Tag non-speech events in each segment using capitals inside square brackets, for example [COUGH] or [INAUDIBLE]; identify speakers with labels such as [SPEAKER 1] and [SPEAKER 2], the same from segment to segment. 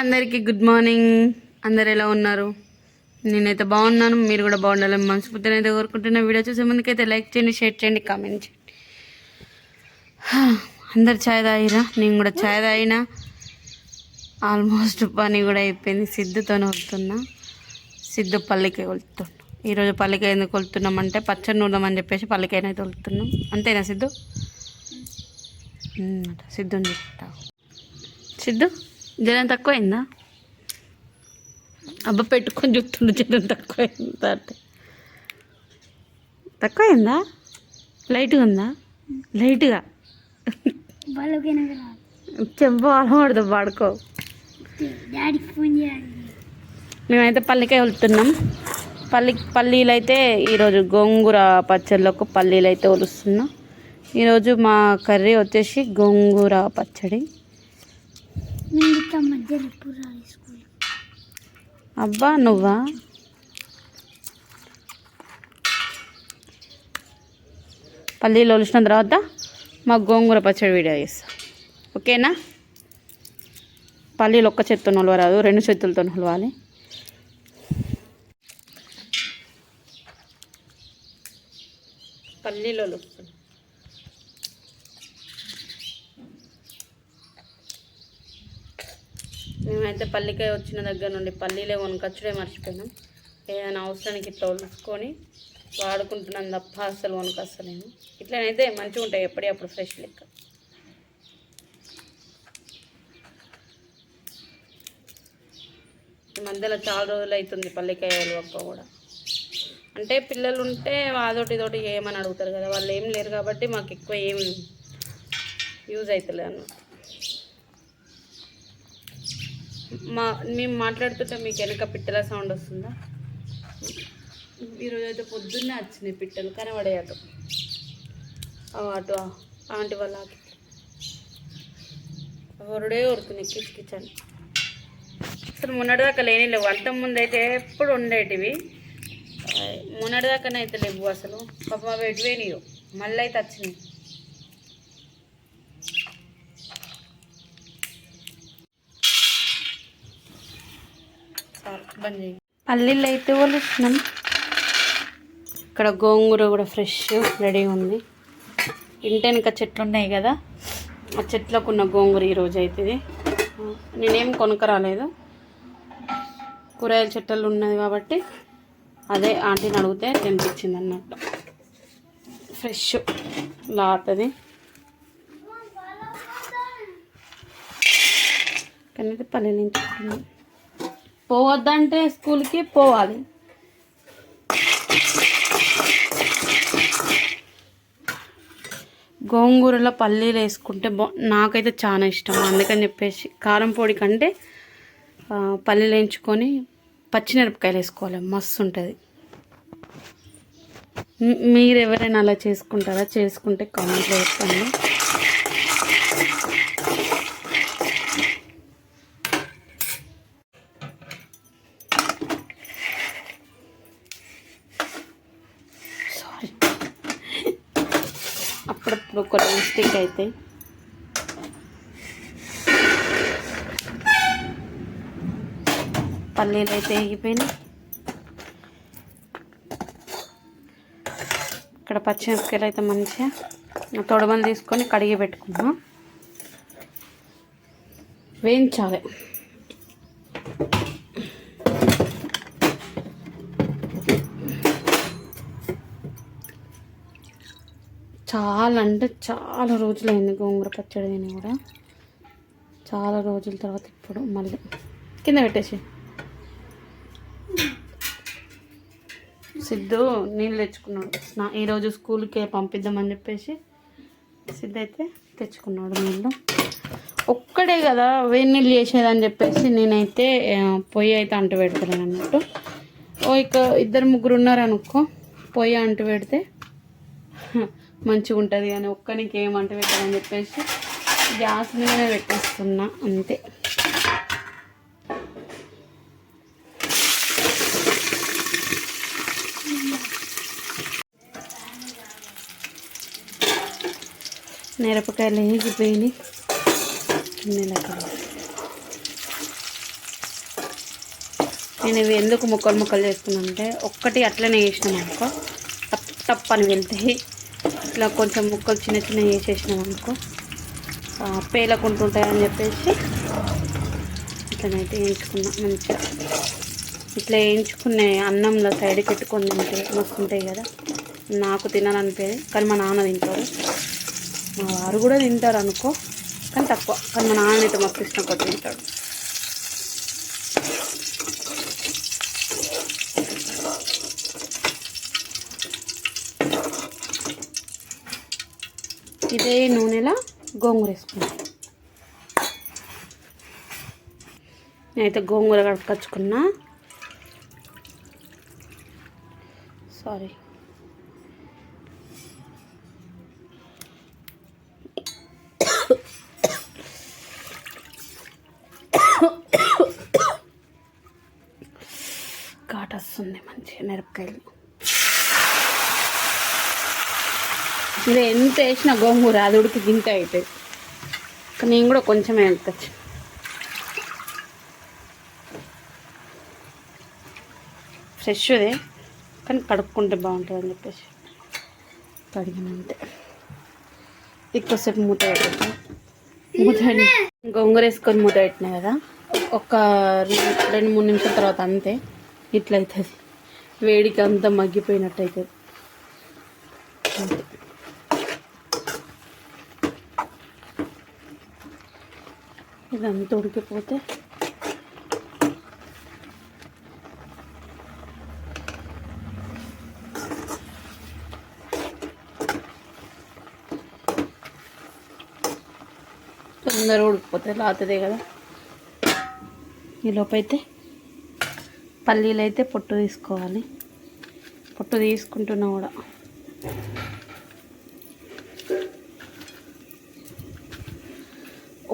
[SPEAKER 1] అందరికీ good morning. అందరు ఎలా ఉన్నారు? నేనైతే బాగున్నాను. మీరు కూడా బాగుండాలని మనస్ఫూర్తిని అయితే కోరుకుంటున్న వీడియో చూసే ముందుకైతే లైక్ చేయండి షేర్ చేయండి కామెంట్ చేయండి. [SIGHS] అందరు ఛాయ్ తాగిరా? నేను కూడా ఛాయ్ తాగిన. ఆల్మోస్ట్ పని కూడా అయిపోయింది. సిద్ధుతోనే వెళ్తున్నా సిద్ధు పల్లికాయ కొలుతున్నాం ఈరోజు పల్లికాయ ఎందుకు కొలుతున్నామంటే పచ్చడి నూరమని చెప్పేసి పల్లికాయనైతే కొలుతున్నాం అంతేనా సిద్ధు? సిద్ధుని చెప్తా సిద్ధు? జనం తక్కువైందా? అబ్బా పెట్టుకొని చూస్తుండు జనం తక్కువైందా అంటే. తక్కువైందా? లైట్గా ఉందా? లైట్గా. చెంప అలవాడదు పడుకో మేమైతే పల్లికాయ వెళ్తున్నాం పల్లి పల్లీలు అయితే ఈరోజు గోంగూర పచ్చడిలోకి పల్లీలు అయితే ఒలుస్తున్నాం. ఈరోజు మా కర్రీ వచ్చేసి గోంగూర పచ్చడి
[SPEAKER 2] నేను ఇంకా మధ్యలో ఎప్పుడు రాలి స్కూల్
[SPEAKER 1] అబ్బా నువ్వా? పల్లీలు ఒలిచిన తర్వాత మా గోంగూర పచ్చడి వీడియో చేస్తా. ఓకేనా? పల్లీలు ఒక్క చేత్తో నొలవరాదు రెండు చేతులతో నొలవాలి. పల్లీలు ఒలుస్తుంది మేమైతే పల్లికాయ వచ్చిన దగ్గర నుండి పల్లీలే కొనుకొచ్చుడే మర్చిపోయినాం. ఏదైనా అవసరానికి తోలుచుకొని వాడుకుంటున్నాం వాడుకుంటున్నాను తప్ప అసలు వనకొస్తలేను ఇట్లనైతే మంచిగా ఉంటాయి ఎప్పటికప్పుడు ఫ్రెష్ లెక్క. ఈ మధ్యలో చాలా రోజులు అవుతుంది పల్లికాయ ఒక్క కూడా. అంటే పిల్లలు ఉంటే అదొకటి ఇదొకటి ఏమని అడుగుతారు కదా వాళ్ళు ఏం లేరు కాబట్టి మాకు ఎక్కువ ఏం యూజ్ అవుతలేదు అన్నమాట. మా మేము మాట్లాడుతుంటే మీకు వెనక పిట్టల సౌండ్ వస్తుందా? ఈరోజు అయితే పొద్దున్నే వచ్చినాయి పిట్టలు కనబడేయటం. అటు ఆంటీ వాళ్ళ ఒరుడే ఉరుకున్నాయి కిచ్ కిచెన్ అసలు మొన్నటిదాకా లేని లేవు. అంత ముందు అయితే ఎప్పుడు ఉండేటివి. మొన్నటిదాకానే అయితే లేవు అసలు. పాప అవి ఎటువేనియో. మళ్ళీ అయితే వచ్చినాయి. చాలు పల్లీలు అయితే వలుస్తున్నాం ఇక్కడ గోంగూర కూడా ఫ్రెష్ రెడీ ఉంది. ఇంటెనక చెట్లు ఉన్నాయి కదా. ఆ చెట్లకు ఉన్న గోంగూర ఈరోజు అవుతుంది నేనేం కొనుక్క రాలేదు కూరగాయల చెట్లు ఉన్నది కాబట్టి అదే ఆంటీని అడిగితే తెంపించింది అన్నట్టు. ఫ్రెష్ లాతుంది. కానీ పల్లె నుంచి పోవద్దంటే స్కూల్కి పోవాలి. గోంగూరలో పల్లీలు వేసుకుంటే బా నాకైతే చాలా ఇష్టం. అందుకని చెప్పేసి కారం పొడి కంటే పల్లీలు వేయించుకొని పచ్చిమిరపకాయలు వేసుకోవాలి. మస్తు ఉంటుంది. మీరు ఎవరైనా అలా చేసుకుంటారా? చేసుకుంటే కామెంట్లో చెప్పండి సారీ అప్పుడప్పుడు కొన్ని మిస్టేక్ అవుతాయి పల్లీలు అయితే వేగిపోయినాయి. ఇక్కడ పచ్చిమిరపకాయలు అయితే మంచిగా తొడమలు తీసుకొని కడిగి పెట్టుకున్నాం వేయించాలి. చాలా అంటే చాలా రోజులైంది గోంగూర పచ్చడి తిని కూడా. చాలా రోజుల తర్వాత ఇప్పుడు మళ్ళీ. కింద పెట్టేసి. సిద్ధు నీళ్ళు తెచ్చుకున్నాడు. స్నా ఈరోజు స్కూల్కి పంపిద్దామని చెప్పేసి సిద్ధు అయితే తెచ్చుకున్నాడు నీళ్ళు. ఒక్కడే కదా వేడి నీళ్ళు చేసేదని చెప్పేసి నేనైతే పొయ్యి అయితే అంటు పెడతాను అన్నట్టు. ఓ ఇక ఇద్దరు ముగ్గురు ఉన్నారు అనుకో పొయ్యి అంటు పెడితే మంచిగా ఉంటుంది కానీ ఒక్కనికి ఏం వంట పెట్టాలని చెప్పేసి గ్యాస్ మీదనే పెట్టేస్తున్నా అంతే. మిరపకాయలు వేగిపోయినాయి. నేను ఇవి ఎందుకు ముక్కలు ముక్కలు చేస్తున్నానంటే ఒక్కటి అట్లనే వేసినాం అనుకో టప్ టప్ అని వెళ్తాయి ఇట్లా కొంచెం ముక్కలు చిన్న చిన్న వేసేసినాం అనుకో. ఆ, పేలకుంటుంటాయని చెప్పేసి ఇట్లనైతే వేయించుకున్నాం మంచిగా. ఇట్లా వేయించుకునే అన్నంలో సైడ్కి పెట్టుకొని తింటే మస్తు ఉంటాయి కదా. నాకు తినాలనిపించేది కానీ మా నాన్న తింటారు. మా వారు కూడా తింటారు అనుకో కానీ తక్కువ. కానీ మా నాన్న అయితే మస్తు ఇష్టం కొట్టి తింటాడు. అదే నూనెలో గోంగూర వేసుకున్నాను నేనైతే గోంగూర కడుకొచ్చుకున్నా సారీ [COUGHS] ఘాట్ వస్తుంది మంచిగా మిరపకాయలు. ఇది ఎంత వేసిన గోంగూర అది ఉడికి గింత అవుతుంది కానీ నేను కూడా కొంచెమే వేసుకోవచ్చు. ఫ్రెష్దే కానీ కడుక్కుంటే బాగుంటుంది అని చెప్పేసి. కడిగినంతే. ఎక్కువసేపు మూత పెట్టచ్చు మూత పెట్టి- గోంగూర వేసుకొని మూత పెట్టినా కదా ఒక రెండు రెండు మూడు నిమిషాల తర్వాత అంతే. ఇట్లా అవుతుంది వేడికి అంతా మగ్గిపోయినట్టు అవుతుంది ఇదంతా ఉడికిపోతే తొందరగా ఉడికిపోతే లాతదే కదా. ఈ పల్లీలు అయితే పొట్టు తీసుకోవాలి. పొట్టు తీసుకుంటున్నా కూడా.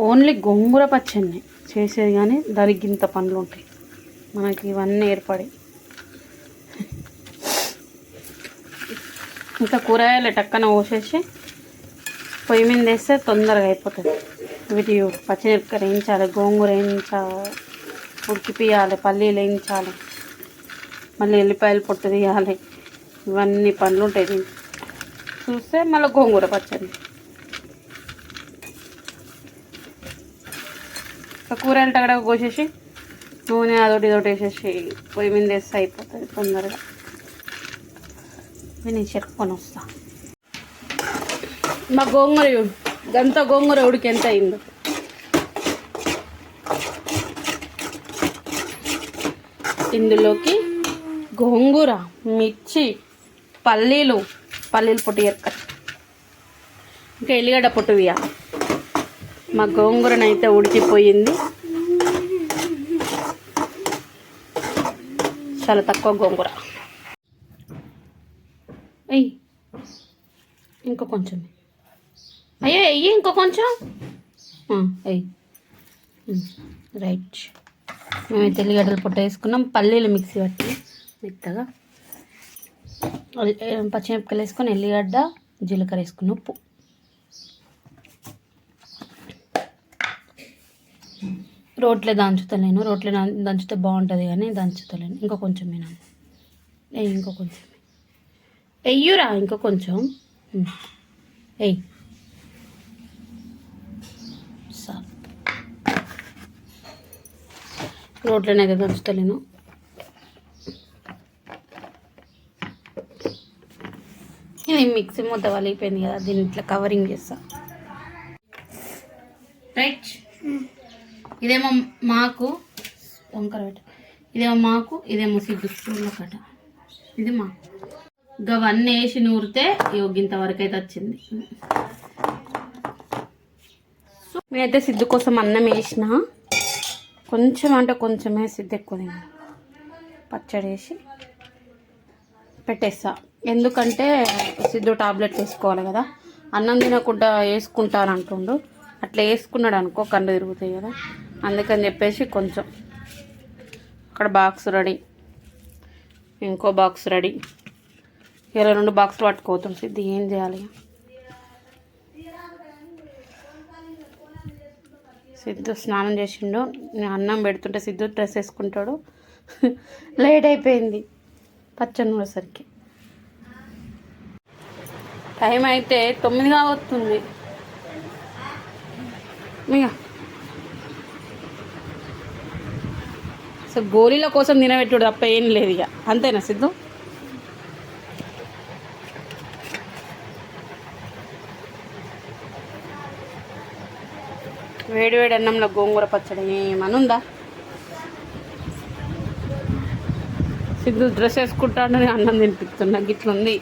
[SPEAKER 1] ఓన్లీ గోంగూర పచ్చడిని చేసేది కానీ దానికి ఇంత పనులు ఉంటాయి. మనకి ఇవన్నీ ఏర్పడి. ఇంకా కూరగాయలు టక్కన పోసేసి పొయ్యి మీద వేస్తే తొందరగా అయిపోతుంది. వీటి పచ్చిమిరపకాయలు వేయించాలి గోంగూర వేయించాలి ఉడికిపియాలి పల్లీలు వేయించాలి మళ్ళీ ఎల్లిపాయలు పొట్టు తీయాలి. ఇవన్నీ పనులు ఉంటాయి చూస్తే మళ్ళీ గోంగూర పచ్చడి. కూరలు టగడ కోసేసి నూనె అదొకటి ఇదొకటి వేసేసి పొయ్యి మీద వేస్తే అయిపోతుంది తొందరగా. నేను చెప్పుకొని వస్తా. మా గోంగూర చూడు గంత గోంగూర ఉడికి ఎంత అయిందో. ఇందులోకి గోంగూర మిర్చి పల్లీలు పల్లీలు పొట్టు ఎక్క ఇంకా ఎల్లిగడ్డ పొట్టు వేయాలి. మా గోంగూరనైతే ఉడికిపోయింది. చాలా తక్కువ గోంగూర. అయ్యి ఇంకో కొంచెం. అయ్యో అయ్యి ఇంకో కొంచెం. అయ్యి రైట్. మేమైతే ఎల్లిగడ్డలు పొట్ట వేసుకున్నాం. పల్లీలు మిక్సీ పట్టి మెత్తగా. పచ్చిమిరపకాయలు వేసుకొని ఎల్లిగడ్డ జీలకర్ర వేసుకున్నాం. ఉప్పు. రోట్లే దంచుతలేను రోట్లే దంచితే బాగుంటుంది కానీ దంచుతలేను. ఇంకా కొంచెం మీనా ఏ ఇంకో కొంచెం. వెయ్యురా ఇంకా కొంచెం. ఉమ్. ఎయ్ సార్ రోట్లోనైతే దంచుతలేను. ఇది మిక్సీ మూత వలిగిపోయింది కదా దీన్ని ఇట్లా కవరింగ్ చేస్తా. రైట్ ఇదేమో మాకు వంకర పెట్ట ఇదేమో మాకు ఇదేమో సిగ్గు స్కూల్లో కట. ఇది మాకు గవన్నీ వేసి నూరితే యోగ్యంత వరకు అయితే వచ్చింది. సో నేనైతే సిద్ధు కోసం అన్నం వేసిన. కొంచెం అంటే కొంచెమే సిద్ధు ఎక్కువ తిన్నా పచ్చడి వేసి పెట్టేస్తా. ఎందుకంటే సిద్ధు టాబ్లెట్ వేసుకోవాలి కదా. అన్నం తినకుండా వేసుకుంటానంటుండు. అట్లా వేసుకున్నాడు అనుకో కళ్ళు తిరుగుతాయి కదా. అందుకని చెప్పేసి కొంచెం అక్కడ బాక్స్ రెడీ ఇంకో బాక్స్ రెడీ ఇలా రెండు బాక్సులు పట్టుకోతుంది సిద్ధి ఏం చేయాలి? సిద్ధు స్నానం చేసిండు. అన్నం పెడుతుంటే సిద్ధు డ్రెస్ వేసుకుంటాడు. [LAUGHS] లేట్ అయిపోయింది. పచ్చని టైం అయితే తొమ్మిది కావస్తుంది ఇక అసలు గోళీల కోసం తినబెట్టుడు తప్ప ఏం లేదు ఇక. అంతేనా సిద్ధు? వేడి వేడి అన్నంలో గోంగూర పచ్చడి ఏమనుందా? సిద్ధు డ్రెస్ వేసుకుంటాడని అన్నం తినిపిస్తున్నా గిట్లుంది.